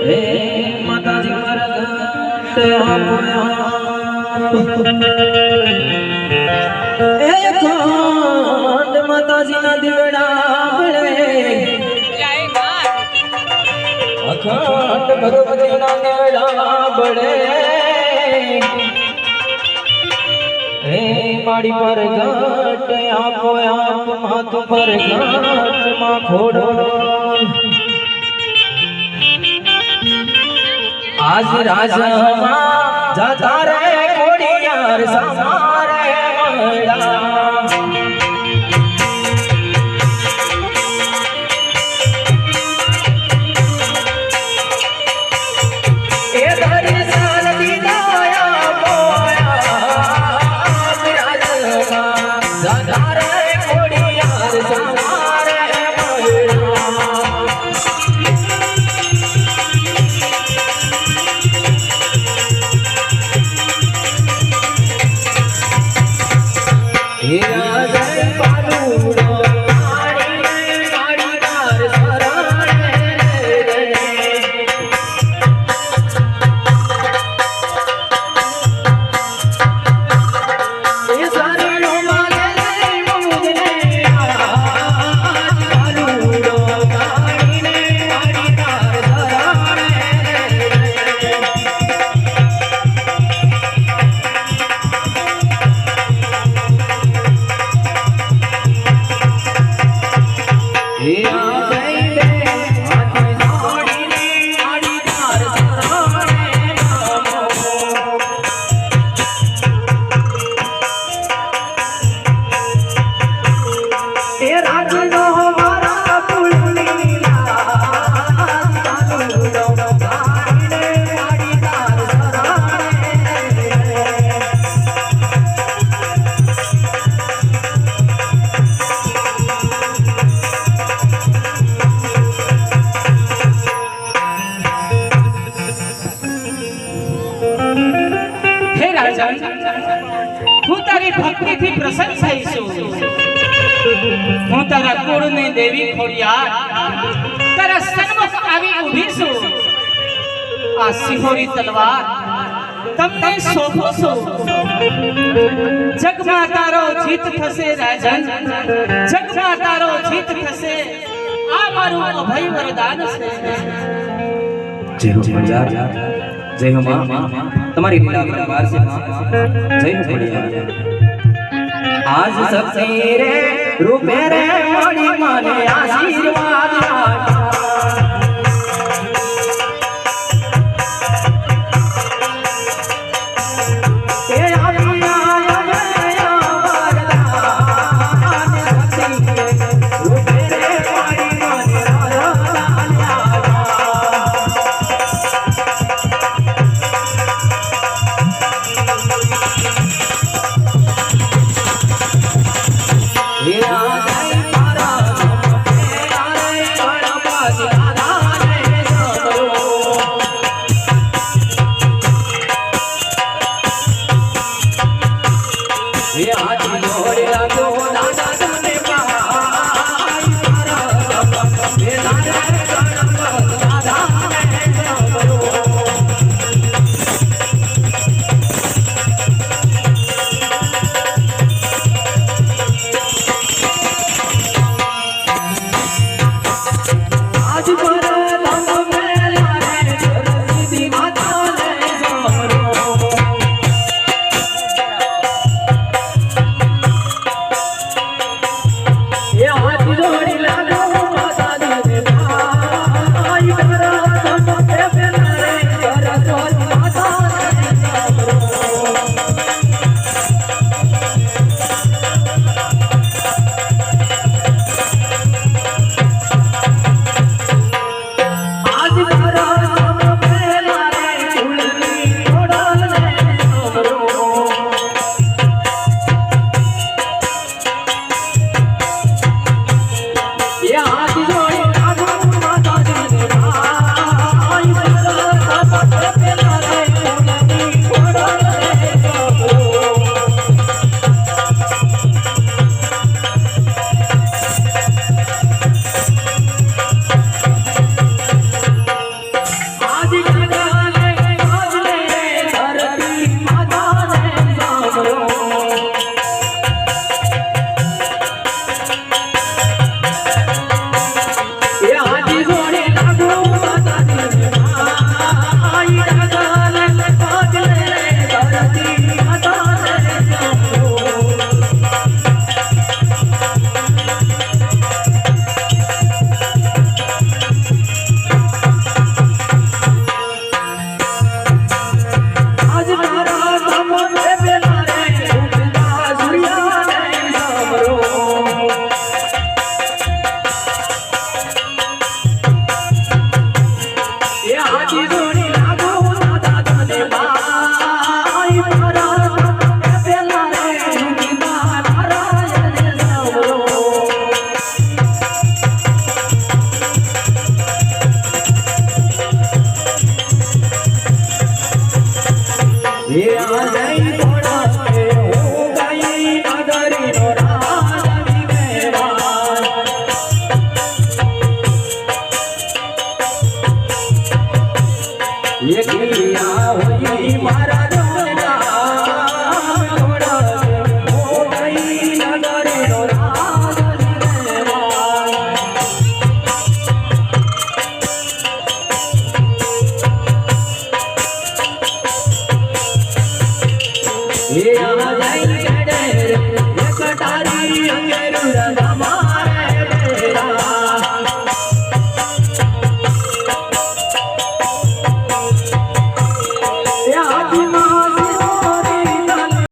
હે માતાજી પ્રગટ એ ખંડ માતાજી ના દીવડા બળે અખંડ ભગવતી ના દીવડા બળે માડી પર ઘટ આજ રાજા જતા રે કોડિયાર સમારે મળ્યા તારી ભક્તિથી પ્રસન્ન થઈશું. હું તારા કુળની દેવી ખોડિયા તારા સન્મુખ આવી ઊભી આ સિહોરી તલવાર તમને સોંપું છું. જગમાં તારો જીત થશે રાજન. જગમાં તારો જીત થશે. આ મારું અભય વરદાન છે. જય હો પંજાબ જય હો માં. તમારી લીલા પરવાર છે માં. જય હો પડિયા આજ શક્તિ રે રૂપે રે મળી મને આશીર્વાદ. આજ મારા હે આ જય થોડા